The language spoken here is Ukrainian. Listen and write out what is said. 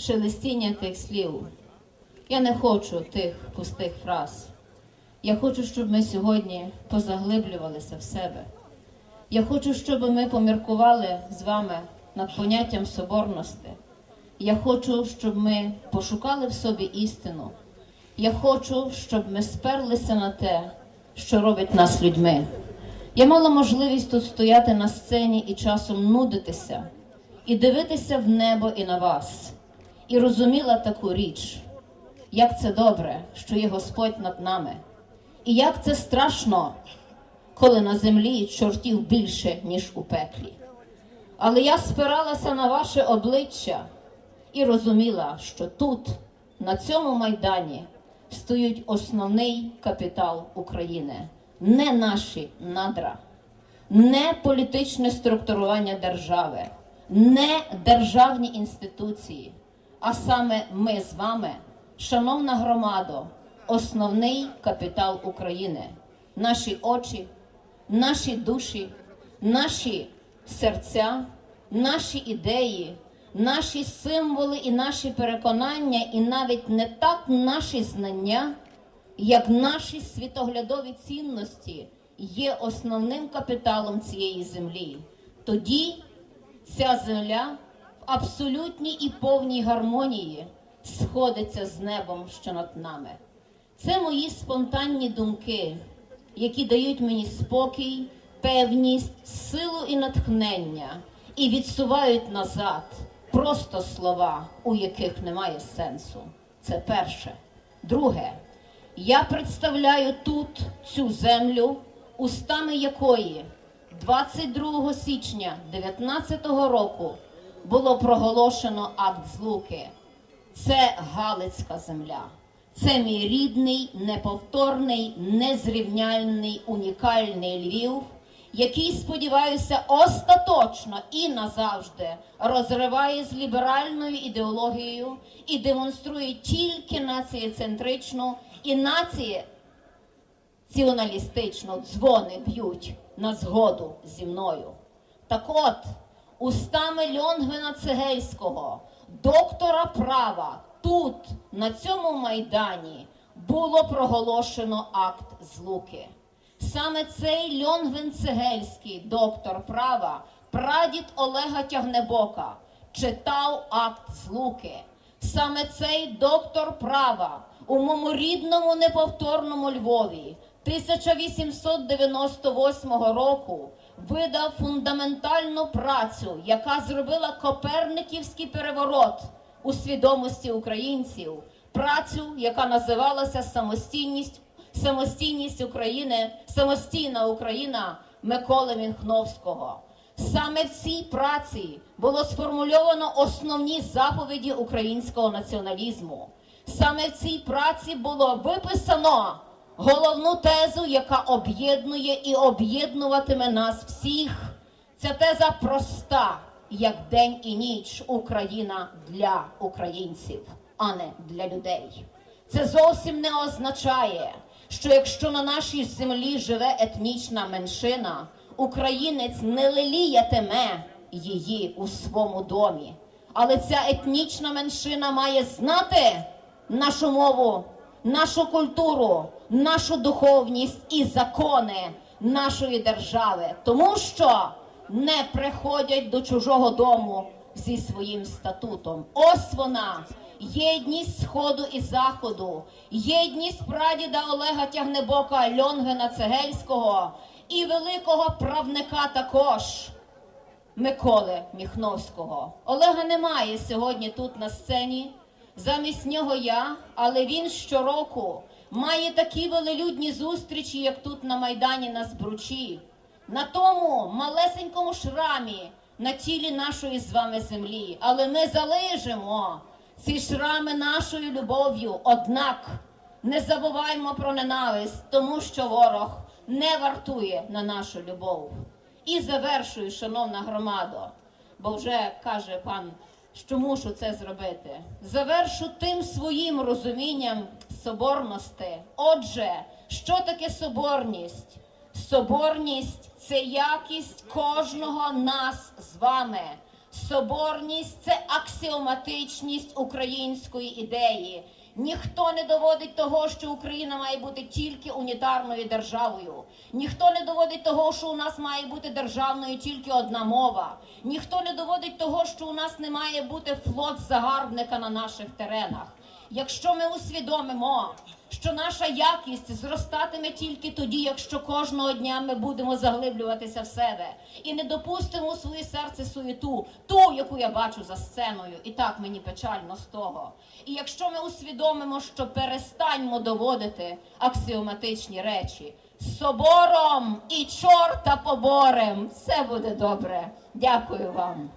шелестіння тих слів. Я не хочу тих пустих фраз. Я хочу, щоб ми сьогодні позаглиблювалися в себе. Я хочу, щоб ми поміркували з вами над поняттям соборності. Я хочу, щоб ми пошукали в собі істину. Я хочу, щоб ми сперлися на те, що робить нас людьми. Я мала можливість тут стояти на сцені і часом нудитися, і дивитися в небо і на вас, і розуміла таку річ, як це добре, що є Господь над нами, і як це страшно, коли на землі чортів більше, ніж у пеклі. Але я спиралася на ваше обличчя і розуміла, що тут, на цьому майдані, стоїть основний капітал України, не наші надра, не політичне структурування держави, не державні інституції, а саме ми з вами, шановна громадо, основний капітал України, наші очі, наші душі, наші серця, наші ідеї, наші символи і наші переконання, і навіть не так наші знання, як наші світоглядові цінності є основним капіталом цієї землі. Тоді ця земля абсолютній і повній гармонії сходиться з небом, що над нами. Це мої спонтанні думки, які дають мені спокій, певність, силу і натхнення, і відсувають назад просто слова, у яких немає сенсу. Це перше. Друге, я представляю тут цю землю, устами якої 22 січня 2019 року було проголошено акт злуки. Це Галицька земля. Це мій рідний, неповторний, незрівняльний, унікальний Львів, який, сподіваюся, остаточно і назавжди розриває з ліберальною ідеологією і демонструє тільки націєцентричну і націоналістичну дзвони б'ють на згоду зі мною. Так от, устами Льонгвена Цегельського, доктора права, тут, на цьому майдані, було проголошено акт злуки. Саме цей Льонгвен Цегельський, доктор права, прадід Олега Тягнебока, читав акт злуки. Саме цей доктор права у моєму рідному неповторному Львові 1898 року видав фундаментальну працю, яка зробила Коперниківський переворот у свідомості українців, працю, яка називалася самостійність, самостійність України, самостійна Україна Миколи Мінхновського. Саме в цій праці було сформульовано основні заповіді українського націоналізму. Саме в цій праці було виписано головну тезу, яка об'єднує і об'єднуватиме нас всіх. Ця теза проста, як день і ніч, Україна для українців, а не для людей. Це зовсім не означає, що якщо на нашій землі живе етнічна меншина, українець не леліятиме її у своєму домі. Але ця етнічна меншина має знати нашу мову, нашу культуру, нашу духовність і закони нашої держави, тому що не приходять до чужого дому зі своїм статутом. Ось вона. Єдність Сходу і Заходу, єдність прадіда Олега Тягнебока Льонгена Цегельського і великого правника також Миколи Міхновського. Олега немає сьогодні тут на сцені. Замість нього я, але він щороку має такі велелюдні зустрічі, як тут на Майдані на Збручі, на тому малесенькому шрамі на тілі нашої з вами землі. Але ми залежимо ці шрами нашою любов'ю. Однак не забуваймо про ненависть, тому що ворог не вартує на нашу любов. І завершую, шановна громада, бо вже каже пан, що мушу це зробити. Завершу тим своїм розумінням соборності. Отже, що таке соборність? Соборність це якість кожного нас з вами, Соборність це аксіоматичність української ідеї. Ніхто не доводить того, що Україна має бути тільки унітарною державою. Ніхто не доводить того, що у нас має бути державною тільки одна мова. Ніхто не доводить того, що у нас не має бути флот загарбника на наших теренах. Якщо ми усвідомимо, що наша якість зростатиме тільки тоді, якщо кожного дня ми будемо заглиблюватися в себе і не допустимо у своє серце суєту, ту, яку я бачу за сценою, і так мені печально з того. І якщо ми усвідомимо, що перестаньмо доводити аксіоматичні речі собором і чорта поборем, все буде добре. Дякую вам.